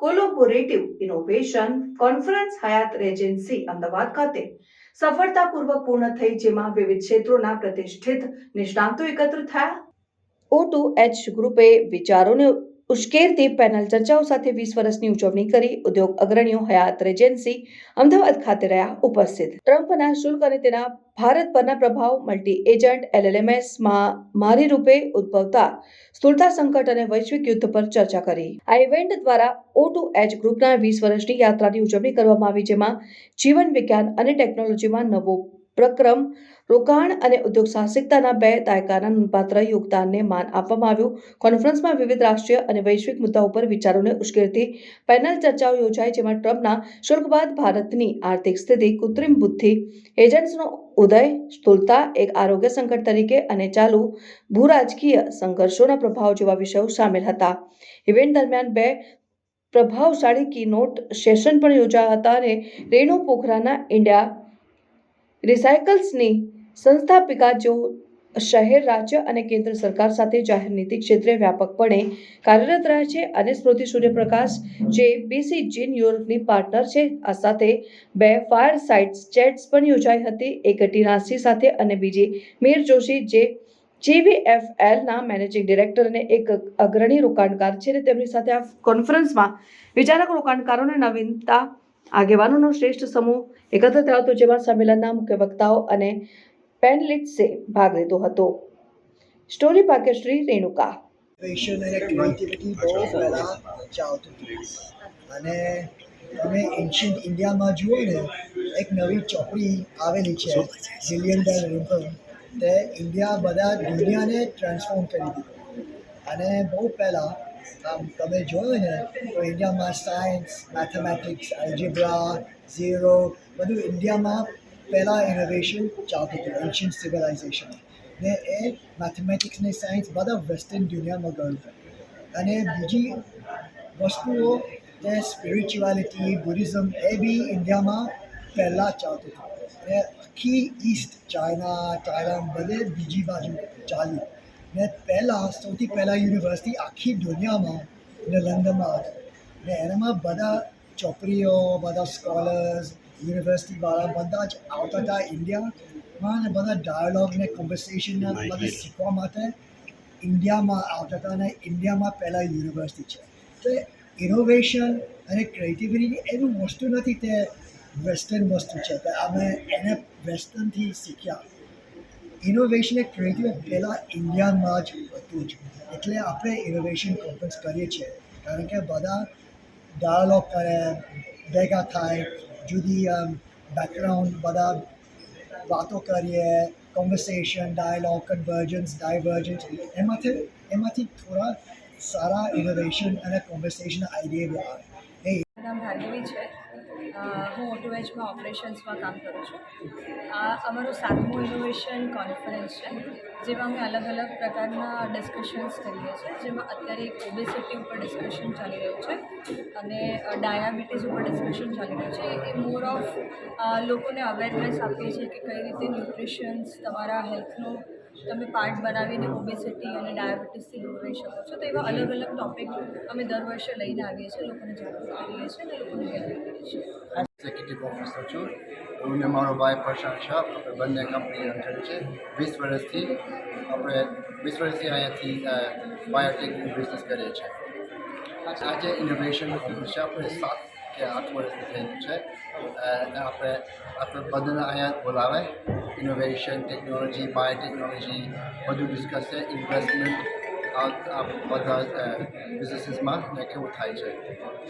Collaborative innovation conference Hyatt Regency Ahmedabad ખાતે સફળતાપૂર્વક પૂર્ણ થઈ, જેમાં વિવિધ ક્ષેત્રોના પ્રતિષ્ઠિત નિષ્ણાંતો એકત્ર થયા. ઓ ટુ એચ ગ્રુપે વિચારોને ઉશ્કેરતી પેનલ ચર્ચાઓ સાથે વીસ વર્ષની ઉજવણી કરી ઉદ્યોગ અગ્રણીઓ હયાત રેજન્સી અમદાવાદ ખાતે રહ્યા ઉપસ્થિત. ટ્રમ્પના શુલ્ક અને તેના ભારત પરના પ્રભાવ મલ્ટી એજન્ટ એલએલએમએસમાં મારી રૂપે ઉદ્ભવતા સ્થૂળતા સંકટ અને વૈશ્વિક યુદ્ધ પર ચર્ચા કરી. આ ઇવેન્ટ દ્વારા ઓ ટુ એચ ગ્રુપના વીસ વર્ષની યાત્રાની ઉજવણી કરવામાં આવી, જેમાં જીવન વિજ્ઞાન અને ટેકનોલોજીમાં નવો પ્રક્રમ, રોકાણ અને ઉદ્યોગ સાહસિકતાના બે દાયકાના નોંધપાત્ર યોગદાનને માન આપવામાં આવ્યું. કોન્ફરન્સમાં વિવિધ રાષ્ટ્રીય અને વૈશ્વિક મુદ્દાઓ પર વિચારોને ઉશ્કેરતી પેનલ ચર્ચાઓ યોજાઈ, જેમાં ટ્રમ્પના શુલ્ક બાદ ભારતની આર્થિક સ્થિતિ, કૃત્રિમ બુદ્ધિ, એજન્ટ્સનો ઉદય, સ્થૂળતા, એક આરોગ્ય સંકટ તરીકે અને ચાલુ ભૂરાજકીય સંઘર્ષોના પ્રભાવ જેવા વિષયો સામેલ હતા. ઇવેન્ટ દરમિયાન બે પ્રભાવશાળી કીનોટ સેશન પણ યોજાયા હતા અને રેણુ પોખરાના ઇન્ડિયા રિસાયકલ્સની સંસ્થાપિકા જો શહેર, રાજ્ય અને કેન્દ્ર સરકાર સાથે જાહેર નીતિ ક્ષેત્રે વ્યાપકપણે કાર્યરત રહે છે અને સ્મૃતિ સૂર્યપ્રકાશ જે બીસી જીન યુરોપની પાર્ટનર છે. આ સાથે બે ફાયર સાઇટ્સ ચેટ્સ પણ યોજાઈ હતી. એક ટીનાસી સાથે અને બીજી મીર જોશી જે જીવીએફએલના મેનેજિંગ ડિરેક્ટર અને એક અગ્રણી રોકાણકાર છે અને તેમની સાથે આ કોન્ફરન્સમાં વિચારક રોકાણકારોને નવીનતા આગેવાનોનો શ્રેષ્ઠ સમૂહ એકત્ર થયો હતો, જેમાં સંમેલનના મુખ્ય વક્તાઓ અને પેનલિસ્ટે ભાગ લીધો હતો. સ્ટોરી ભાગ્યશ્રી રેણુકા. અને ક્રિએટિવિટી બહુ અને તમે એન્શિયન્ટ ઇન્ડિયામાં જુઓ ને, એક નવી ચોપડી આવેલી છે મિલિયન ડોલર રિમ્પલ તે ઇન્ડિયા બધા દુનિયાને ટ્રાન્સફોર્મ કરી દીધું. અને બહુ પહેલાં આમ તમે જોયું ને, તો ઇન્ડિયામાં સાયન્સ મેથેમેટિક્સ અલ્જિબ્રા ઝીરો બધું ઇન્ડિયામાં પહેલાં ઇનોવેશન ચાલતું હતું એન્શિયન્ટ સિવિલાઇઝેશન ને એ મેથેમેટિક્સ ને સાયન્સ બધા વેસ્ટર્ન દુનિયામાં ગયું અને બીજી વસ્તુઓ, જે સ્પિરિચ્યુઆલિટી બુદ્ધિઝમ એ બી ઇન્ડિયામાં પહેલાં ચાલતું હતું. ને આખી ઈસ્ટ ચાઇના થાઈલેન્ડ બધે બીજી બાજુ ચાલ્યું. ને પહેલાં સૌથી પહેલાં યુનિવર્સિટી આખી દુનિયામાં ને લંડનમાં હતી ને એનામાં બધા ચોપરીઓ બધા સ્કોલર્સ યુનિવર્સિટીવાળા બધા જ આવતા હતા ઇન્ડિયામાં ને બધા ડાયલોગ ને કોન્વર્સેશન બધા શીખવા માટે ઇન્ડિયામાં આવતા હતા અને ઇન્ડિયામાં પહેલાં યુનિવર્સિટી છે. તો ઇનોવેશન અને ક્રિએટિવિટી એનું વસ્તુ નથી તે વેસ્ટર્ન વસ્તુ છે. તો અમે એને વેસ્ટર્નથી શીખ્યા. ઇનોવેશન એ ક્રિએટિવ પહેલાં ઇન્ડિયામાં જ હતું જ. એટલે આપણે ઇનોવેશન કોન્ફરન્સ કરીએ છીએ. કારણ કે બધા ડાયલોગ કરે, ભેગા થાય, જુદી બેકગ્રાઉન્ડ બધા વાતો કરીએ કોન્વર્સેશન ડાયલોગ કન્વર્જન્સ ડાયવર્જન્સ એમાંથી એમાંથી થોડા સારા ઇનોવેશન અને કોન્વર્સેશન આઈડિયા આવે. એ ભાર્ગવી છે. હું ઓટોવેજમાં ઓપરેશન્સમાં કામ કરું છું. આ અમારો સાતમું ઇનોવેશન કોન્ફરન્સ છે, જેમાં અમે અલગ અલગ પ્રકારના ડિસ્કશન્સ કરીએ છીએ. જેમાં અત્યારે એક ઓબેસિટી ઉપર ડિસ્કશન ચાલી રહ્યું છે અને ડાયાબિટીસ ઉપર ડિસ્કશન ચાલી રહ્યું છે. એ મોર ઓફ લોકોને અવેરનેસ આપીએ છીએ કે કઈ રીતે ન્યુટ્રિશન્સ તમારા હેલ્થનો તમે પાર્ટ બનાવીને ઓબેસિટી અને ડાયાબિટીસથી દૂર રહી શકો છો. તો એવા અલગ અલગ ટોપિક અમે દર વર્ષે લઈને આવીએ છીએ, લોકોને જાગૃત કરીએ છીએ અને લોકોને એક્ઝિક્યુટિવ ઓફિસર છું. હું ને મારો ભાઈ પ્રશાંત શાહ, આપણે બંને કંપની અંતર છે. વીસ વર્ષથી આપણે, વીસ વર્ષથી અહીંયાથી બાયોટેકનું બિઝનેસ કરીએ છીએ. આજે ઇનોવેશનનું છે, આપણે સાત કે આઠ વર્ષથી થયેલું છે. આપણે આપણે બધાને અહીંયા બોલાવે ઇનોવેશન ટેકનોલોજી બાયોટેકનોલોજી બધું ડિસ્કસ છે ઇન્વેસ્ટમેન્ટ આ બધા બિઝનેસીસમાં ને કેવું થાય છે